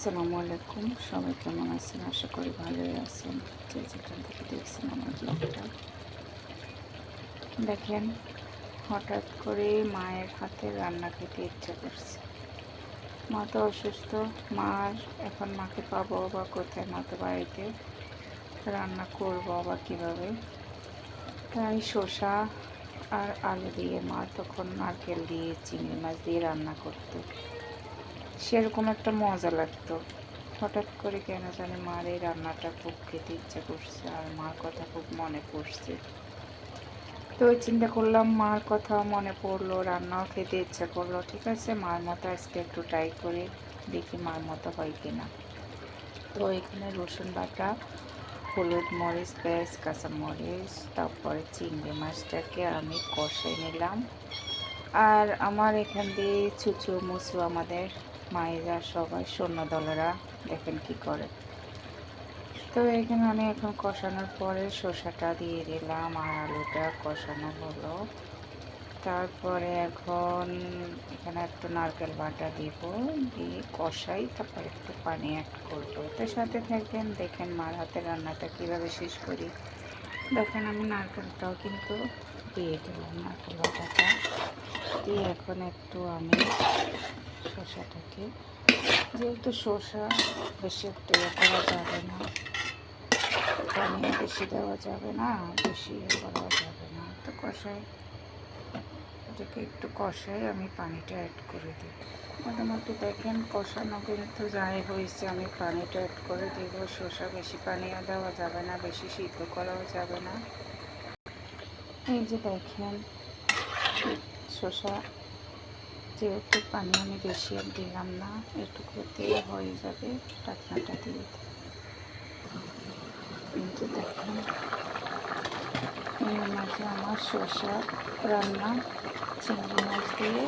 আসসালামু আলাইকুম। সবাই কেমন আছেন? আশা করি ভালোই আছেন। যে যেখান থেকে দেখছেন আমার ব্লগটা দেখেন, হঠাৎ করে মায়ের হাতে রান্না খেতে ইচ্ছে করছে। মা তো অসুস্থ। মার এখন মাকে পাবো বা কোথায়? মা তো বাড়িতে। রান্না করব আবার কীভাবে? তাই শসা আর আলু দিয়ে মা তখন নারকেল দিয়ে, চিংড়ি মাছ দিয়ে রান্না করতো। সেরকম একটা মজা লাগতো। হঠাৎ করে কেন জানি মার এই রান্নাটা খুব খেতে ইচ্ছা করছে আর মার কথা খুব মনে পড়ছে। তো ওই চিন্তা করলাম মার কথা মনে পড়ল, রান্নাও খেতে ইচ্ছা করল। ঠিক আছে, মার মতো আজকে একটু ট্রাই করে, দেখি মার মতো হয় কিনা। তো এখানে রসুন বাটা, হলুদ মরিচ পেঁয়াজ কাঁচামরিচ তারপরে চিংড়ি মাছটাকে আমি কষাই নিলাম। আর আমার এখান দিয়ে চুচু মুচু আমাদের মায়েরা সবাই সৈন্য দলেরা দেখেন কি করে। তো এখানে আমি এখন কষানোর পরে শসাটা দিয়ে দিলাম আর আলুটা কষানো হলো। তারপরে এখন এখানে একটু নারকেল বাটা দিব, দিয়ে কষাই, তারপর একটু পানি অ্যাড করব। তার সাথে থাকবেন, দেখেন মার হাতে রান্নাটা কীভাবে শেষ করি। দেখেন আমি নারকেলটাও কিন্তু দিয়ে দিলাম, নারকেল বাটাটা। দিয়ে এখন একটু আমি শসাটাকে যেহেতু শসা বেশি একটু ইয়ে করা যাবে না, পানি বেশি দেওয়া যাবে না বেশি ইয়ে করা যাবে না। তো কষাই, এটাকে একটু কষাই, আমি পানিটা অ্যাড করে দিই। মোটামুটি দেখেন, কষানো কিন্তু যাই হয়েছে, আমি পানিটা অ্যাড করে দিব। শসা বেশি পানিও দেওয়া যাবে না, বেশি সিদ্ধ করাও যাবে না। এই যে দেখেন, শসা যেহেতু পানি আমি বেশি আর দিলাম না, এটুকু এটুকুতে হয়ে যাবে ঢাকনাটা দিয়ে। কিন্তু দেখুন, এর মাঝে আমার শসা, রান্না, চিংড়ি মাছ দিয়ে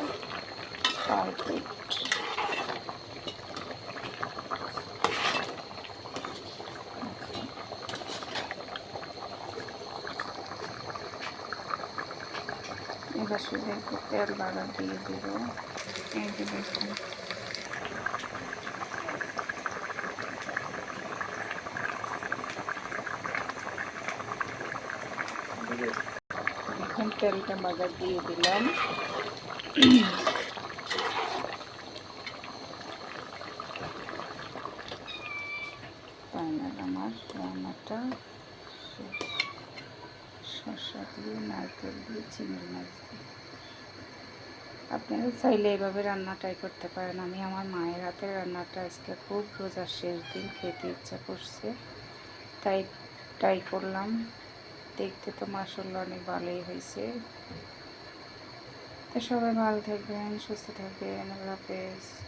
পারফেক্ট। এবার শুধু একটু তেল বাগার দিয়ে দিব এই যে দেখুন এখন তেলটা বাগার দিয়ে দিলাম আমার রান্নাটা। শসা দিয়ে নারকেল দিয়ে চিংড়ি মাছ দিয়ে। আপনারা চাইলে এভাবে রান্না ট্রাই করতে পারেন। আমি আমার মায়ের হাতের রান্নাটা আজকে খুব রোজার শেষ দিন খেতে ইচ্ছা করছে। তাই ট্রাই করলাম। দেখতে তো মাসাল্লাহ অনেক ভালোই হয়েছে। তো সবাই ভালো থাকবেন, সুস্থ থাকবেন। আল্লাহ হাফেজ।